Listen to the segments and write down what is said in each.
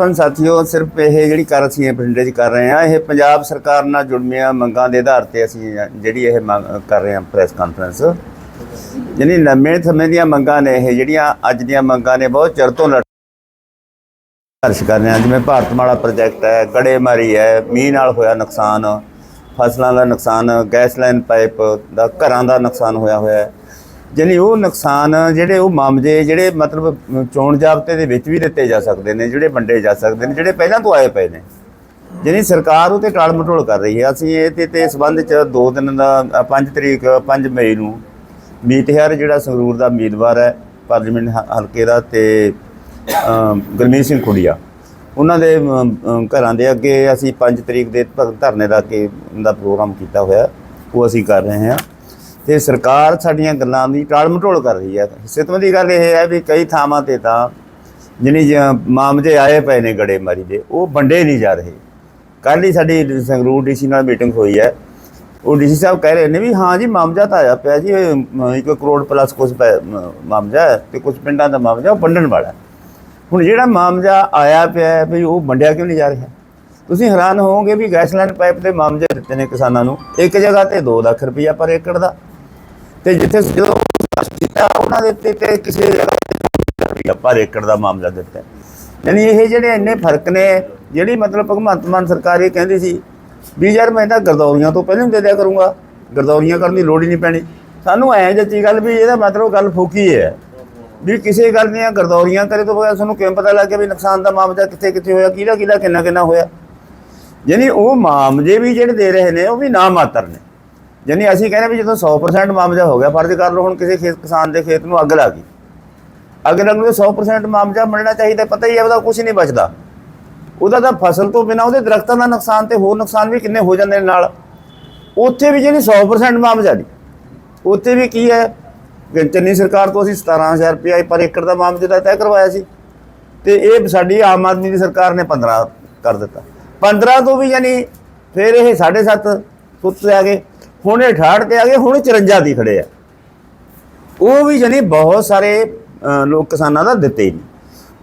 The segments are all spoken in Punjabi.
ਕਾਨਫਰੰਸ ਸਾਥੀਓ, ਸਿਰਫ ਇਹ ਜਿਹੜੀ ਕਰ ਅਸੀਂ ਇਹ ਬਠਿੰਡੇ 'ਚ ਕਰ ਰਹੇ ਹਾਂ, ਇਹ ਪੰਜਾਬ ਸਰਕਾਰ ਨਾਲ ਜੁੜਮੀਆਂ ਮੰਗਾਂ ਦੇ ਆਧਾਰ ਤੇ ਅਸੀਂ ਜਿਹੜੀ ਇਹ ਕਰ ਰਹੇ ਹਾਂ ਪ੍ਰੈਸ ਕਾਨਫਰੰਸ। ਜਿਹੜੀ ਲੰਮੇ ਸਮੇਂ ਦੀਆਂ ਮੰਗਾਂ ਨੇ ਇਹ ਜਿਹੜੀਆਂ ਅੱਜ ਦੀਆਂ ਮੰਗਾਂ ਨੇ, ਬਹੁਤ ਚਿਰ ਤੋਂ ਲੜ ਸੰਘਰਸ਼ ਕਰ ਰਹੇ ਹਾਂ। ਜਿਵੇਂ ਭਾਰਤਮਾਲਾ ਪ੍ਰੋਜੈਕਟ ਹੈ, ਗੜੇਮਾਰੀ ਹੈ, ਮੀਂਹ ਨਾਲ ਹੋਇਆ ਨੁਕਸਾਨ, ਫਸਲਾਂ ਦਾ ਨੁਕਸਾਨ, ਗੈਸ ਲਾਈਨ ਪਾਈਪ ਦਾ ਘਰਾਂ ਦਾ ਨੁਕਸਾਨ ਹੋਇਆ ਹੋਇਆ ਹੈ ਜਾਣੀ ਉਹ ਨੁਕਸਾਨ ਜਿਹੜੇ ਉਹ ਮਾਮਲੇ ਜਿਹੜੇ ਮਤਲਬ ਚੋਣ ਜਾਬਤੇ ਦੇ ਵਿੱਚ ਵੀ ਦਿੱਤੇ ਜਾ ਸਕਦੇ ਨੇ ਜਿਹੜੇ ਵੰਡੇ ਜਾ ਸਕਦੇ ਨੇ ਜਿਹੜੇ ਪਹਿਲਾਂ ਤੋਂ ਆਏ ਪਏ ਨੇ। ਜਾਣੀ ਸਰਕਾਰ ਉਹ ਤੇ ਟਾਲ ਮਟੋਲ ਕਰ ਰਹੀ ਹੈ। ਅਸੀਂ ਇਹ ਤੇ ਤੇ ਸੰਬੰਧ ਚ ਦੋ ਦਿਨ ਦਾ 5 ਤਰੀਕ 5 ਮਈ ਨੂੰ ਮੀਤਹਿਰ ਜਿਹੜਾ ਸੰਗਰੂਰ ਦਾ ਉਮੀਦਵਾਰ ਹੈ ਪਾਰਲੀਮੈਂਟ ਹ- ਹਲਕੇ ਦਾ ਤੇ ਅਮ, ਗੁਰਮੀਤ ਸਿੰਘ ਖੁੱਡੀਆ। ਉਹਨਾਂ ਦੇ ਘਰਾਂ ਦੇ ਅੱਗੇ ਅਸੀਂ 5 ਤਰੀਕ ਦੇ ਧਰਨੇ ਦਾ ਕੇ ਦਾ ਪ੍ਰੋਗਰਾਮ ਕੀਤਾ ਹੋਇਆ। ਉਹ ਅਸੀਂ ਕਰ ਰਹੇ ਹਾਂ। ਤੇ ਸਰਕਾਰ ਸਾਡੀਆਂ ਗੱਲਾਂ ਦੀ ਟਾਲ ਮਟੋਲ ਕਰ ਰਹੀ ਹੈ। ਸਿਤਮ ਦੀ ਗੱਲ ਇਹ ਹੈ ਵੀ ਕਈ ਥਾਵਾਂ ਤੇ ਤਾਂ ਜਿਹਨੀ ਮਾਮਲੇ ਆਏ ਪਏ ਨੇ ਗੜੇਮਾਰੀ ਦੇ ਉਹ ਵੰਡੇ ਨਹੀਂ ਜਾ ਰਹੇ। ਕੱਲ੍ਹ ਹੀ ਸਾਡੀ ਸੰਗਰੂਰ ਡੀਸੀ ਨਾਲ ਮੀਟਿੰਗ ਹੋਈ ਹੈ। ਉਹ ਡੀਸੀ ਸਾਹਿਬ ਕਹਿ ਰਹੇ ਨੇ ਵੀ ਹਾਂ ਜੀ ਮਾਮਲਾ ਤਾਂ ਆਇਆ ਪਿਆ ਜੀ ਇਹ, ਇੱਕ ਕਰੋੜ ਪਲੱਸ ਕੁਝ ਮਾਮਲਾ ਹੈ ਤੇ ਕੁਝ ਪਿੰਡਾਂ ਦਾ ਮਾਮਲਾ ਉਹ ਵੰਡਣ ਵਾਲਾ ਹੁਣ ਜਿਹੜਾ ਮਾਮਲਾ ਆਇਆ ਪਿਆ ਵੀ ਉਹ ਵੰਡਿਆ ਕਿਉਂ ਨਹੀਂ ਜਾ ਰਿਹਾ? ਤੁਸੀਂ ਹੈਰਾਨ ਹੋਵੋਗੇ ਵੀ ਗੈਸ ਲਾਈਨ ਪਾਈਪ ਦੇ ਮਾਮਲੇ ਦਿੱਤੇ ਨੇ ਕਿਸਾਨਾਂ ਨੂੰ ਇੱਕ ਜਗ੍ਹਾ ਤੇ 2 ਲੱਖ ਰੁਪਈਆ ਪਰ ਏਕੜ ਦਾ। ਤੇ ਜਿੱਥੇ ਜਦੋਂ ਕੀਤਾ ਉਹਨਾਂ ਦੇ ਉੱਤੇ ਤੇ ਕਿਸੇ ਜਗ੍ਹਾ ਪਰ ਏਕੜ ਦਾ ਮਾਮਲਾ ਦਿੱਤਾ। ਯਾਨੀ ਇਹ ਜਿਹੜੇ ਇੰਨੇ ਫ਼ਰਕ ਨੇ ਜਿਹੜੀ ਮਤਲਬ ਭਗਵੰਤ ਮਾਨ ਸਰਕਾਰ ਇਹ ਕਹਿੰਦੀ ਸੀ ਵੀ ਯਾਰ ਮੈਂ ਤਾਂ ਗਰਦੌਰੀਆਂ ਤੋਂ ਪਹਿਲਾਂ ਦੇ ਦਿਆ ਕਰੂੰਗਾ। ਗਰਦੌਰੀਆਂ ਕਰਨ ਦੀ ਲੋੜ ਹੀ ਨਹੀਂ ਪੈਣੀ। ਸਾਨੂੰ ਐਂ ਜੱਚੀ ਗੱਲ ਵੀ ਇਹਦਾ ਮਤਲਬ ਗੱਲ ਫੋਕੀ ਹੈ ਵੀ ਕਿਸੇ ਗੱਲ ਦੀਆਂ ਗਰਦੌਰੀਆਂ ਕਰੇ ਤੋਂ ਬਗੈਰ ਸਾਨੂੰ ਕਿਵੇਂ ਪਤਾ ਲੱਗ ਗਿਆ ਵੀ ਨੁਕਸਾਨ ਦਾ ਮਾਮਲਾ ਕਿੱਥੇ ਕਿੱਥੇ ਹੋਇਆ ਕਿਹਦਾ ਕਿਹਦਾ ਕਿੰਨਾ ਕਿੰਨਾ ਹੋਇਆ। ਯਾਨੀ ਉਹ ਮਾਮਲੇ ਵੀ ਜਿਹੜੇ ਦੇ ਰਹੇ ਨੇ ਉਹ ਵੀ ਨਾ ਮਾਤਰ ਨੇ। ਯਾਨੀ ਅਸੀਂ ਕਹਿੰਦੇ ਵੀ ਜਦੋਂ 100% ਮਾਮਜ਼ਾ ਹੋ ਗਿਆ, ਫਰਜ਼ ਕਰ ਲਓ ਹੁਣ ਕਿਸੇ ਖੇਤ ਕਿਸਾਨ ਦੇ ਖੇਤ ਨੂੰ ਅੱਗ ਲੱਗ ਗਈ। ਅੱਗ ਲੱਗਣ ਦੇ 100% ਮਾਮਜ਼ਾ ਮਿਲਣਾ ਚਾਹੀਦਾ, ਪਤਾ ਹੀ ਹੈ, ਉਹਦਾ ਕੁਝ ਨਹੀਂ ਬਚਦਾ। ਉਹਦਾ ਤਾਂ ਫਸਲ ਤੋਂ ਬਿਨਾ ਉਹਦੇ ਦਰਖਤਾਂ ਦਾ ਨੁਕਸਾਨ ਤੇ ਹੋਰ ਨੁਕਸਾਨ ਵੀ ਕਿੰਨੇ ਹੋ ਜਾਂਦੇ ਨੇ ਨਾਲ। ਉੱਥੇ ਵੀ ਜਿਹੜੀ 100% ਮਾਮਜ਼ਾ ਨਹੀਂ। ਉੱਥੇ ਵੀ ਕੀ ਹੈ ਚੰਨੀ ਸਰਕਾਰ ਤੋਂ ਅਸੀਂ 17000 ਰੁਪਏ ਪਰ ਏਕੜ ਦਾ ਮਾਮਲੇ ਦਾ ਤੈਅ ਕਰਵਾਇਆ ਸੀ। ਤੇ ਇਹ ਸਾਡੀ ਆਮ ਆਦਮੀ ਦੀ ਸਰਕਾਰ ਨੇ 15 ਕਰ ਦਿੱਤਾ। 15 ਤੋਂ ਵੀ ਯਾਨੀ ਫਿਰ ਇਹ 7.5 ਫੁੱਟ ਤੇ ਆ ਗਏ। ਹੁਣ ਇਹ 68 ਤੇ ਆ ਗਏ, ਹੁਣ 54 ਦੀ ਖੜੇ ਆ। ਉਹ ਵੀ ਯਾਨੀ ਬਹੁਤ ਸਾਰੇ ਲੋਕ ਕਿਸਾਨਾਂ ਦਾ ਦਿੱਤੇ ਹੀ ਨਹੀਂ।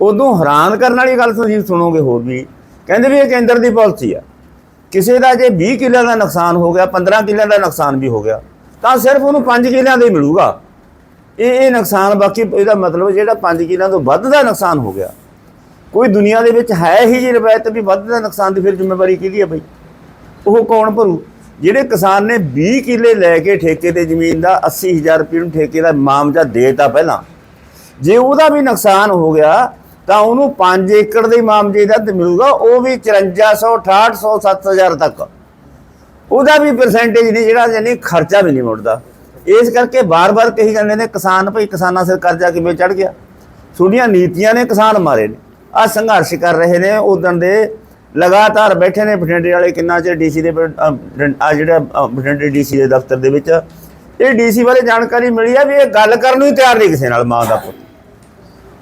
ਉਦੋਂ ਹੈਰਾਨ ਕਰਨ ਵਾਲੀ ਗੱਲ ਤੁਸੀਂ ਸੁਣੋਗੇ ਹੋਰ ਵੀ। ਕਹਿੰਦੇ ਵੀ ਇਹ ਕੇਂਦਰ ਦੀ ਪਾਲਿਸੀ ਆ। ਕਿਸੇ ਦਾ ਜੇ 20 ਕਿੱਲਿਆਂ ਦਾ ਨੁਕਸਾਨ ਹੋ ਗਿਆ 15 ਕਿੱਲਿਆਂ ਦਾ ਨੁਕਸਾਨ ਵੀ ਹੋ ਗਿਆ, ਤਾਂ ਸਿਰਫ ਉਹਨੂੰ 5 ਕਿੱਲਿਆਂ ਦੇ ਹੀ ਮਿਲੂਗਾ। ਇਹ ਇਹ ਨੁਕਸਾਨ ਬਾਕੀ ਇਹਦਾ ਮਤਲਬ ਜਿਹੜਾ 5 ਕਿੱਲਿਆਂ ਤੋਂ ਵੱਧ ਦਾ ਨੁਕਸਾਨ ਹੋ ਗਿਆ। ਕੋਈ ਦੁਨੀਆ ਦੇ ਵਿੱਚ ਹੈ ਹੀ ਜੀ ਰਵਾਇਤ ਵੀ ਵੱਧ ਦਾ ਨੁਕਸਾਨ ਦੀ ਫਿਰ ਜ਼ਿੰਮੇਵਾਰੀ ਕਿਹਦੀ ਹੈ ਬਈ? ਉਹ ਕੌਣ ਭਰੂ? ਜਿਹੜੇ ਕਿਸਾਨ ਨੇ 20 ਕਿੱਲੇ ਲੈ ਕੇ ਠੇਕੇ ਤੇ ਜ਼ਮੀਨ ਦਾ 80000 ਰੁਪਏ ਨੂੰ ਠੇਕੇ ਦਾ ਮਾਮਜਾ ਦੇਤਾ ਪਹਿਲਾਂ। ਜੇ ਉਹਦਾ ਵੀ ਨੁਕਸਾਨ ਹੋ ਗਿਆ, ਤਾਂ ਉਹਨੂੰ 5 ਏਕੜ ਦੇ ਮਾਮਲੇ ਦਾ ਤੇ ਮਿਲੂਗਾ, ਉਹ ਵੀ 5400 6800 7000 ਤੱਕ। ਉਹਦਾ ਵੀ ਪਰਸੈਂਟੇਜ ਨਹੀਂ, ਜਿਹੜਾ ਯਾਨੀ ਖਰਚਾ ਵੀ ਨਹੀਂ ਮੁੜਦਾ। ਇਸ ਕਰਕੇ ਬਾਰ-ਬਾਰ ਕਹੀ ਜਾਂਦੇ ਨੇ, ਕਿਸਾਨ ਭਈ, ਕਿਸਾਨਾਂ ਸਿਰ ਕਰਜ਼ਾ ਕਿਵੇਂ ਚੜ ਗਿਆ? ਤੁਹਾਡੀਆਂ ਨੀਤੀਆਂ ਨੇ ਕਿਸਾਨ ਮਾਰੇ ਨੇ। ਆ ਸੰਘਰਸ਼ ਕਰ ਰਹੇ ਨੇ ਉਦੋਂ ਦੇ ਲਗਾਤਾਰ ਬੈਠੇ ਨੇ ਬਠਿੰਡੇ ਵਾਲੇ ਕਿੰਨਾ ਚਿਰ ਡੀਸੀ ਦੇ ਆ ਜਿਹੜਾ ਅ, ਬਠਿੰਡੇ ਡੀਸੀ ਦੇ ਦਫ਼ਤਰ ਦੇ ਵਿੱਚ। ਇਹ ਡੀਸੀ ਬਾਰੇ ਜਾਣਕਾਰੀ ਮਿਲੀ ਆ ਵੀ ਇਹ ਗੱਲ ਕਰਨ ਨੂੰ ਹੀ ਤਿਆਰ ਨਹੀਂ ਕਿਸੇ ਨਾਲ ਮਾਂ ਦਾ ਪੁੱਤ।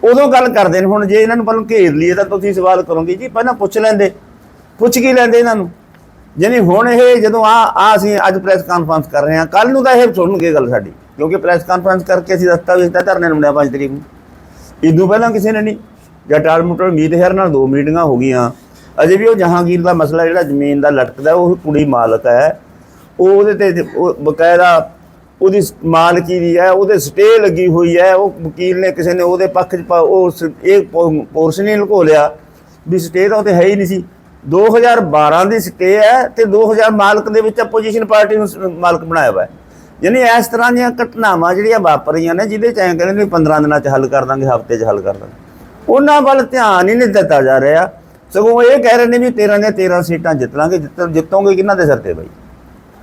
ਉਦੋਂ ਗੱਲ ਕਰਦੇ ਨੇ ਹੁਣ ਜੇ ਇਹਨਾਂ ਨੂੰ ਪਹਿਲਾਂ ਘੇਰ ਲਈਏ ਤਾਂ ਤੁਸੀਂ ਸਵਾਲ ਕਰੋਗੇ ਜੀ ਪਹਿਲਾਂ ਪੁੱਛ ਲੈਂਦੇ। ਪੁੱਛ ਕੀ ਲੈਂਦੇ ਇਹਨਾਂ ਨੂੰ? ਜਾਣੀ ਹੁਣ ਇਹ ਜਦੋਂ ਆ ਆ ਅਸੀਂ ਅੱਜ ਪ੍ਰੈਸ ਕਾਨਫਰੰਸ ਕਰ ਰਹੇ ਹਾਂ ਕੱਲ ਨੂੰ ਤਾਂ ਇਹ ਸੁਣਨਗੇ ਗੱਲ ਸਾਡੀ ਕਿਉਂਕਿ ਪ੍ਰੈਸ ਕਾਨਫਰੰਸ ਕਰਕੇ ਅਸੀਂ ਦਸਤਾਵੇਜ਼ ਤਾਂ ਧਰਨੇ ਨੂੰ 5 ਤਰੀਕ ਨੂੰ। ਇਦੋਂ ਪਹਿਲਾਂ ਕਿਸੇ ਨੇ ਨਹੀਂ ਜਾਂ ਟਾਲ ਮੋਟਰ ਮੀਤ ਹੈਰ ਨਾਲ ਦੋ ਮੀਟਿੰਗਾਂ ਹੋ ਗਈਆਂ। ਅਜੇ ਵੀ ਉਹ ਜਹਾਂਗੀਰ ਦਾ ਮਸਲਾ ਜਿਹੜਾ ਜ਼ਮੀਨ ਦਾ ਲਟਕਦਾ ਉਹ ਕੁੜੀ ਮਾਲਕ ਹੈ। ਉਹ ਉਹਦੇ ਤੇ ਬਕਾਇਦਾ ਉਹਦੀ ਮਾਲਕੀ ਦੀ ਹੈ, ਉਹਦੇ ਸਟੇ ਲੱਗੀ ਹੋਈ ਹੈ। ਉਹ ਵਕੀਲ ਨੇ ਕਿਸੇ ਨੇ ਉਹਦੇ ਪੱਖ 'ਚ ਉਹ ਇਹ ਪੋਰਸ਼ਨ ਹੀ ਲੁਕੋ ਲਿਆ ਵੀ ਸਟੇ ਤਾਂ ਉਹ ਤੇ ਹੈ ਹੀ ਨਹੀਂ ਸੀ। 2012 ਦੀ ਸਟੇ ਹੈ ਤੇ 2000 ਮਾਲਕ ਦੇ ਵਿੱਚ ਆਪੋਜੀਸ਼ਨ ਪਾਰਟੀ ਨੂੰ ਮਾਲਕ ਬਣਾਇਆ ਹੋਇਆ ਹੈ। ਯਾਨੀ ਇਸ ਤਰ੍ਹਾਂ ਦੀਆਂ ਘਟਨਾਵਾਂ ਜਿਹੜੀਆਂ ਵਾਪਰੀਆਂ ਨੇ, ਜਿਹਦੇ ਚ ਐਂ ਕਹਿੰਦੇ ਨੇ 15 ਦਿਨਾਂ ਚ ਹੱਲ ਕਰ ਦਾਂਗੇ, ਹਫ਼ਤੇ ਚ ਹੱਲ ਕਰ ਦਾਂਗੇ। ਉਹਨਾਂ ਵੱਲ ਧਿਆਨ ਹੀ ਨਹੀਂ ਦਿੱਤਾ ਜਾ ਰਿਹਾ। ਸਗੋਂ ਇਹ ਕਹਿ ਰਹੇ ਨੇ ਵੀ 13 ਦੀਆਂ 13 ਸੀਟਾਂ ਜਿੱਤ ਲਾਂਗੇ, ਜਿੱਤ ਜਿੱਤੋਗੇ ਕਿਹਨਾਂ ਦੇ ਸਿਰ ਤੇ ਬਾਈ?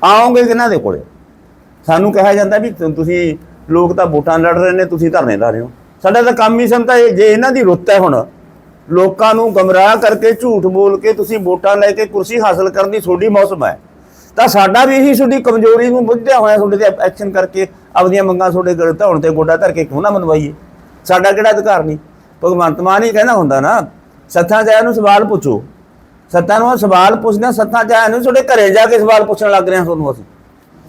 ਆਓਗੇ ਕਿਹਨਾਂ ਦੇ ਕੋਲੇ? ਸਾਨੂੰ ਕਿਹਾ ਜਾਂਦਾ ਵੀ ਤੁਸੀਂ ਲੋਕ ਤਾਂ ਵੋਟਾਂ ਲੜ ਰਹੇ ਨੇ, ਤੁਸੀਂ ਧਰਨੇ ਲਾ ਰਹੇ ਹੋ। ਸਾਡਾ ਤਾਂ ਕੰਮ ਹੀ ਸੰਤਾ ਜੇ ਇਹਨਾਂ ਦੀ ਰੁੱਤ ਹੈ ਹੁਣ, ਲੋਕਾਂ ਨੂੰ ਗਮਰਾਹ ਕਰਕੇ ਝੂਠ ਬੋਲ ਕੇ ਤੁਸੀਂ ਵੋਟਾਂ ਲੈ ਕੇ ਕੁਰਸੀ ਹਾਸਲ ਕਰਨ ਦੀ ਤੁਹਾਡੀ ਮੌਸਮ ਹੈ। ਤਾਂ ਸਾਡਾ ਵੀ ਇਹੀ ਤੁਹਾਡੀ ਕਮਜ਼ੋਰੀ ਨੂੰ ਬੁੱਝਿਆ ਹੋਇਆ, ਤੁਹਾਡੇ ਤੇ ਐਕਸ਼ਨ ਕਰਕੇ ਆਪਣੀਆਂ ਮੰਗਾਂ ਤੁਹਾਡੇ ਗਲ ਧੌਣ ਤੇ ਗੋਡਾ ਧਰ ਕੇ ਕਿਉਂ ਨਾ ਮਨਵਾਈਏ? ਸਾਡਾ ਕਿਹੜਾ ਅਧਿਕਾਰ ਨਹੀਂ? ਭਗਵੰਤ ਮਾਨ ਹੀ ਕਹਿੰਦਾ ਹੁੰਦਾ ਨਾ ਸੱਥਾਂ ਜਾਇ ਨੂੰ ਸਵਾਲ ਪੁੱਛੋ। ਸੱਤਾਂ ਨੂੰ ਸਵਾਲ ਪੁੱਛਣਾ ਸੱਤਾਂ ਜਾਇ ਨੂੰ ਤੁਹਾਡੇ ਘਰੇ ਜਾ ਕੇ ਸਵਾਲ ਪੁੱਛਣ ਲੱਗ ਰਹੇ ਹਾਂ ਤੁਹਾਨੂੰ ਅਸੀਂ।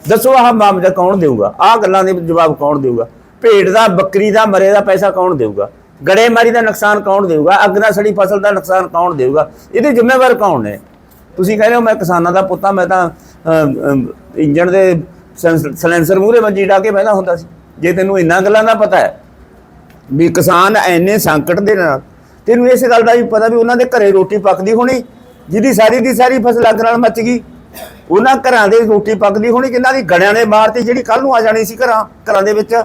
ਦੱਸੋ ਆਹ ਮਾਮਲਾ ਕੌਣ ਦੇਊਗਾ? ਆਹ ਗੱਲਾਂ ਦੇ ਜਵਾਬ ਕੌਣ ਦੇਊਗਾ? ਭੇਡ ਦਾ, ਬੱਕਰੀ ਦਾ, ਮਰੇ ਦਾ ਪੈਸਾ ਕੌਣ ਦੇਊਗਾ? ਗੜੇਮਾਰੀ ਦਾ ਨੁਕਸਾਨ ਕੌਣ ਦੇਊਗਾ? ਅੱਗ ਨਾਲ ਸੜੀ ਫਸਲ ਦਾ ਨੁਕਸਾਨ ਕੌਣ ਦੇਊਗਾ? ਇਹਦੇ ਜ਼ਿੰਮੇਵਾਰ ਕੌਣ ਨੇ? ਤੁਸੀਂ ਕਹਿੰਦੇ ਹੋ ਮੈਂ ਕਿਸਾਨਾਂ ਦਾ ਪੁੱਤਾਂ ਮੈਂ ਤਾਂ ਇੰਜਣ ਦੇ ਸੈਂਸ- ਸਲੈਂਸਰ ਮੂਹਰੇ ਮੰਜੀ ਡਾ ਕੇ ਬਹਿੰਦਾ ਹੁੰਦਾ ਸੀ। ਜੇ ਤੈਨੂੰ ਇੰਨਾ ਗੱਲਾਂ ਦਾ ਪਤਾ ਹੈ ਵੀ ਕਿਸਾਨ ਐਨੇ ਸੰਕਟ ਦੇ ਨਾਲ ਤੈਨੂੰ ਇਸ ਗੱਲ ਦਾ ਵੀ ਪਤਾ ਵੀ ਉਹਨਾਂ ਦੇ ਘਰੇ ਰੋਟੀ ਪੱਕਦੀ ਹੋਣੀ, ਜਿਹਦੀ ਸਾਰੀ ਦੀ ਸਾਰੀ ਫਸਲ ਅੱਗ ਨਾਲ ਮੱਚ ਗਈ। ਉਹਨਾਂ ਘਰਾਂ ਦੇ ਰੋਟੀ ਪੱਕਦੀ ਹੋਣੀ ਕਿੰਨਾਂ ਦੀ ਗੜਿਆਂ ਦੇ ਮਾਰ ਤੇ ਜਿਹੜੀ ਕੱਲ ਨੂੰ ਆ ਜਾਣੀ ਸੀ ਘਰਾਂ ਘਰਾਂ ਦੇ ਵਿੱਚ।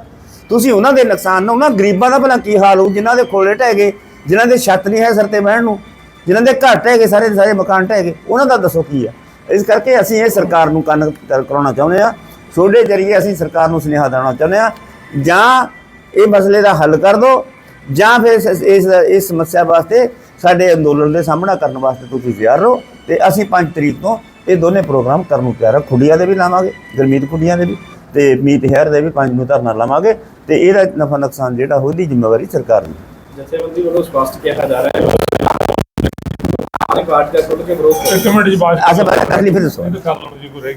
ਤੁਸੀਂ ਉਹਨਾਂ ਦੇ ਨੁਕਸਾਨ ਨਾ, ਉਹਨਾਂ ਗਰੀਬਾਂ ਦਾ ਭਲਾ ਕੀ ਹਾਲ ਹੋਊ, ਜਿਨ੍ਹਾਂ ਦੇ ਖੋਲੇ ਢਹਿ ਗਏ, ਜਿਨ੍ਹਾਂ ਦੇ ਛੱਤ ਨਹੀਂ ਹੈ ਸਿਰ ਤੇ ਬਹਿਣ ਨੂੰ, ਜਿਨ੍ਹਾਂ ਦੇ ਘਰ ਢਹਿ ਗਏ, ਸਾਰੇ ਦੇ ਸਾਰੇ ਮਕਾਨ ਢਹਿ ਗਏ, ਉਹਨਾਂ ਦਾ ਦੱਸੋ ਕੀ ਆ? ਇਸ ਕਰਕੇ ਅਸੀਂ ਇਹ ਸਰਕਾਰ ਨੂੰ ਕੰਨ ਕਰਾਉਣਾ ਚਾਹੁੰਦੇ ਆ ਛੋਡੇ ਜਰੀਏ ਅਸੀਂ ਸਰਕਾਰ ਨੂੰ ਸੁਨੇਹਾ ਦੇਣਾ ਚਾਹੁੰਦੇ ਆ ਜਾਂ ਇਹ ਮਸਲੇ ਦਾ ਹੱਲ ਕਰ ਦਿਓ ਜਾਂ ਫਿਰ ਇਸ ਇਸ ਇਸ ਸਮੱਸਿਆ ਵਾਸਤੇ ਸਾਡੇ ਅੰਦੋਲਨ ਦੇ ਸਾਹਮਣਾ ਕਰਨ ਵਾਸਤੇ ਤੁਸੀਂ ਤਿਆਰ ਰਹੋ ਤੇ ਅਸੀਂ 5 ਤਰੀਕ ਤੋਂ ਇਹ ਦੋਨੇ ਪ੍ਰੋਗਰਾਮ ਕਰਨ ਨੂੰ ਤਿਆਰ ਹਾਂ ਖੁੱਡੀਆਂ ਦੇ ਵੀ ਲਾਵਾਂਗੇ ਗਰਮੀਤ ਖੁੱਡੀਆਂ ਦੇ ਵੀ ਤੇ ਮੀਤ ਹੈਰ ਦੇ ਵੀ 5 ਨੂੰ ਧਰਨਾ ਲਾਵਾਂਗੇ ਤੇ ਇਹਦਾ ਨਫਾ ਨੁਕਸਾਨ ਜਿਹੜਾ ਉਹਦੀ ਜ਼ਿੰਮੇਵਾਰੀ ਸਰਕਾਰ ਦੀ। ਜਥੇਬੰਦੀ ਵੱਲੋਂ ਸਪਸ਼ਟ ਕਿਹਾ ਜਾ ਰਿਹਾ ਹੈ ਪਾਰਟੀ ਦਾ ਖੁੱਲ੍ਹ ਕੇ ਵਿਰੋਧ ਕਰ ਇੱਕ ਮਿੰਟ ਜੀ ਬਾਅਦ ਅੱਛਾ ਬਾਤ ਕਰ ਲਈ ਫਿਰ ਦੱਸੋ। ਕਰ ਲਓ ਜੀ ਕੋਈ ਰਹਿ ਗਈ।